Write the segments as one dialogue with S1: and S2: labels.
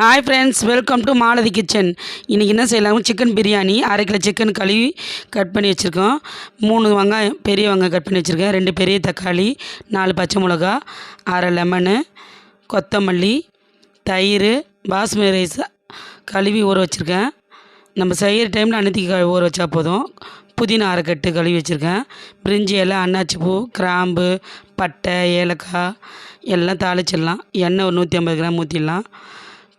S1: Hi friends welcome to Malathi kitchen இன்றைக்கி என்ன செய்யலாம்? சிக்கன் பிரியாணி அரை கிலோ சிக்கன் கழுவி கட் பண்ணி வச்சுருக்கோம். மூணு வெங்காயம் பெரிய வெங்காயம் கட் பண்ணி வச்சுருக்கேன். ரெண்டு பெரிய தக்காளி நாலு பச்சை மிளகா அரை லெமனு கொத்தமல்லி தயிர் பாஸ்மதி ரைஸ் கழுவி ஊற வச்சுருக்கேன். நம்ம செய்கிற டைமில் அன்னத்துக்கு ஊற வச்சா போதும். புதினா அரைக்கட்டு கழுவி வச்சுருக்கேன். பிரிஞ்சி இலை அன்னாச்சி பூ கிராம்பு பட்டை ஏலக்காய் எல்லாம் தாளிச்சிடலாம். எண்ணெய் ஒரு நூற்றி ஐம்பது கிராம் ஊற்றிடலாம்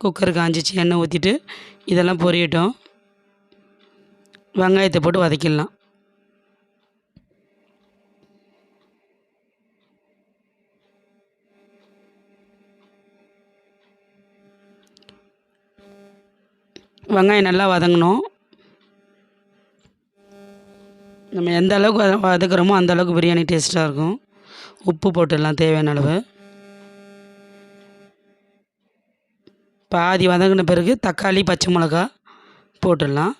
S1: குக்கர் காஞ்சிச்சு எண்ணெய் ஊற்றிட்டு இதெல்லாம் பொரியட்டும். வெங்காயத்தை போட்டு வதக்கிடலாம். வெங்காயம் நல்லா வதங்கணும். நம்ம எந்த அளவுக்கு வதக்குறோமோ அந்த அளவுக்கு பிரியாணி டேஸ்ட்டாக இருக்கும். உப்பு போட்டுடலாம் தேவையான அளவு. பாதி வதங்கின பிறகு தக்காளி பச்சை மிளகா போட்டுடலாம்.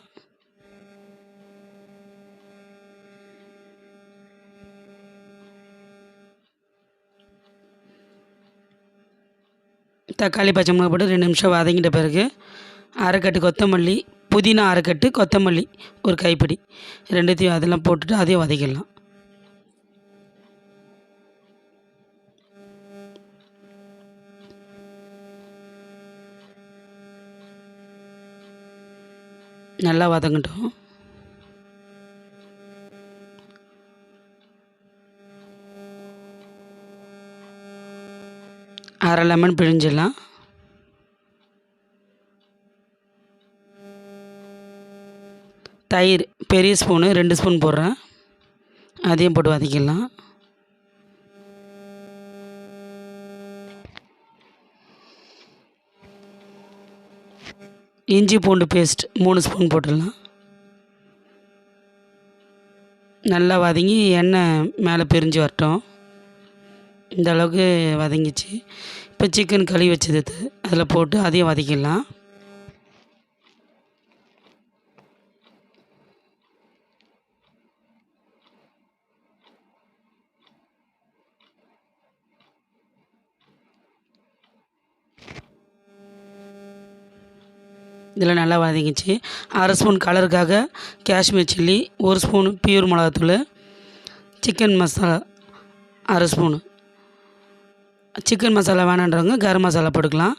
S1: தக்காளி பச்சை மிளகா போட்டு ரெண்டு நிமிஷம் வதங்கிட்ட பிறகு அரைக்கட்டு கொத்தமல்லி புதினா அரைக்கட்டு கொத்தமல்லி ஒரு கைப்பிடி. ரெண்டுத்தையும் அதெல்லாம் போட்டுட்டு அதையும் வதக்கிடலாம். நல்லா வதங்கட்டும். அரை லெமன் பிழிஞ்சிடலாம். தயிர் பெரிய ஸ்பூனு ரெண்டு ஸ்பூன் போடுறேன். அதையும் போட்டு வதக்கிடலாம். இஞ்சி பூண்டு பேஸ்ட் மூணு ஸ்பூன் போட்டுடலாம். நல்லா வதங்கி எண்ணெய் மேலே பிரிஞ்சு வரட்டும். இந்த அளவுக்கு வதங்கிச்சு. இப்போ சிக்கன் கழுவி வச்சது அதில் போட்டு அதையும் வதக்கிடலாம். இதில் நல்லா வதங்கிச்சு. அரை ஸ்பூன் கலருக்காக காஷ்மீர் சில்லி ஒரு ஸ்பூன் பியூர் மிளகாத்தூள் சிக்கன் மசாலா அரை ஸ்பூனு. சிக்கன் மசாலா வேணான்றவங்க கரம் மசாலா போட்டுக்கலாம்.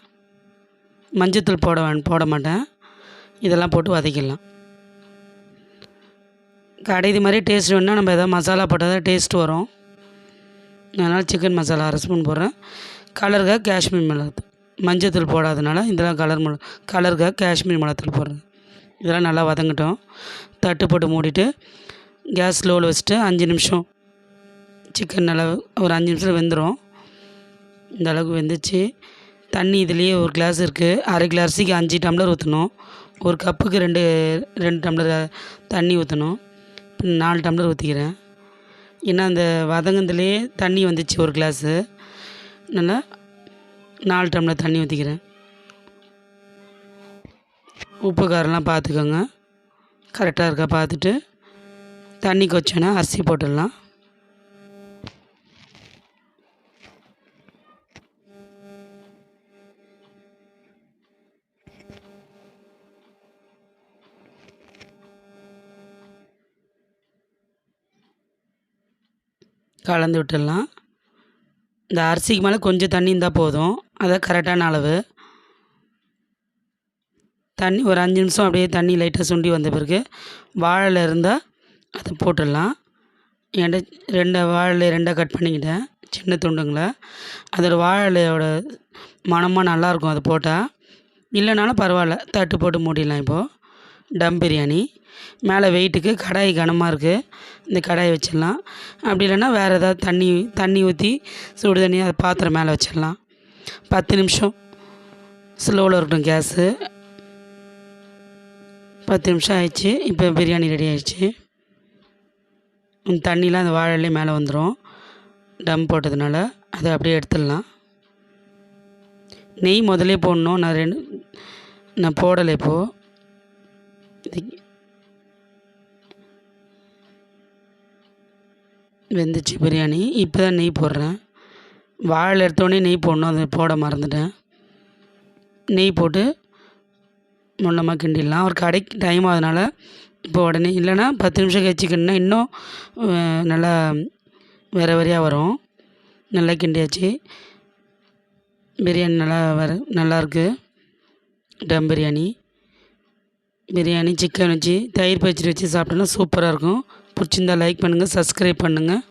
S1: மஞ்சத்தூள் போட வே போட மாட்டேன். இதெல்லாம் போட்டு வதக்கிடலாம். கடைதி மாதிரி டேஸ்ட் வேணுன்னா நம்ம எதாவது மசாலா போட்டால் தான் டேஸ்ட் வரும். அதனால் சிக்கன் மசாலா அரை ஸ்பூன் போடுறேன். கலருக்காக காஷ்மீர் மிளகாத்தூள். மஞ்சத்தூள் போடாதனால இதெல்லாம் கலர் மிள கலருக்காக காஷ்மீர் மிளகாத்தூள் போடுறேன் இதெல்லாம் நல்லா வதங்கட்டும். தட்டு போட்டு மூடிட்டு கேஸ் ஸ்லோவில் வச்சுட்டு அஞ்சு நிமிஷம். சிக்கன் நல்லா ஒரு அஞ்சு நிமிஷத்தில் வெந்துடும் இந்த அளவுக்கு வெந்துச்சு. தண்ணி இதுலேயே ஒரு கிளாஸ் இருக்குது அரை கிளாஸுக்கு அஞ்சு டம்ளர் ஊற்றணும் ஒரு கப்புக்கு ரெண்டு ரெண்டு டம்ளர் தண்ணி ஊற்றணும் நாலு டம்ளர் ஊற்றிக்கிறேன் ஏன்னா அந்த வதங்கினதுலேயே தண்ணி வந்துச்சு ஒரு கிளாஸு நல்லா நாலு டம்ளர் தண்ணி ஊற்றிக்கிறேன் உப்பு காரம்லாம் பார்த்துக்கோங்க. கரெக்டாக இருக்கா பார்த்துட்டு. தண்ணி கொச்சோன்னா அரிசி போட்டுடலாம். கலந்து விட்டுடலாம். இந்த அரிசிக்கு மேலே கொஞ்சம் தண்ணி இருந்தால் போதும். அதான் கரெக்டான அளவு. தண்ணி ஒரு அஞ்சு நிமிஷம் அப்படியே தண்ணி லைட்டாக சுண்டி வந்த பிறகு வாழை இருந்தால் அதை போட்டுடலாம். என்கிட்ட ரெண்டு வாழை ரெண்டாக கட் பண்ணிக்கிட்டேன். சின்ன துண்டுங்களை. அதோட வாழையோட மணமாக நல்லாயிருக்கும் அதை போட்டால் இல்லைனாலும் பரவாயில்ல. தட்டு போட்டு மூடிடலாம் இப்போது டம் பிரியாணி. மேலே வெயிட்டுக்கு கடாய் கனமாக இருக்குது இந்த கடாயை வச்சிடலாம். அப்படி இல்லைன்னா வேறு ஏதாவது தண்ணி தண்ணி ஊற்றி சுடு தண்ணி அதை பாத்திரம் மேலே வச்சிடலாம். பத்து நிமிஷம். ஸ்லோவில் இருக்கட்டும் கேஸு பத்து நிமிஷம் ஆயிடுச்சு. இப்போ பிரியாணி ரெடி ஆயிடுச்சு. தண்ணிலாம் அந்த வாழையிலே மேலே வந்துடும் டம் போட்டதுனால அதை அப்படியே எடுத்துடலாம். நெய் முதலே போடணும். நான் ரெண்டு நான் போடலை இப்போது வெந்துச்சு பிரியாணி. இப்போ தான் நெய் போடுறேன். வாழை எடுத்தோடனே நெய் போடணும். அது போட மறந்துட்டேன். நெய் போட்டு முன்னமாக கிண்டிடலாம். ஒரு கடைக்கு டைம் ஆகுதுனால இப்போ உடனே இல்லைன்னா பத்து நிமிஷம் கழிச்சு கிண்டினா இன்னும் நல்லா வேற வரையாக வரும். நல்லா கிண்டியாச்சு. பிரியாணி நல்லா வர நல்லாயிருக்கு டம் பிரியாணி. பிரியாணி சிக்கன் வச்சு தயிர் பச்சடி வச்சு சாப்பிட்டோன்னா சூப்பராக இருக்கும். பிடிச்சிருந்தா லைக் பண்ணுங்கள் சப்ஸ்கிரைப் பண்ணுங்கள்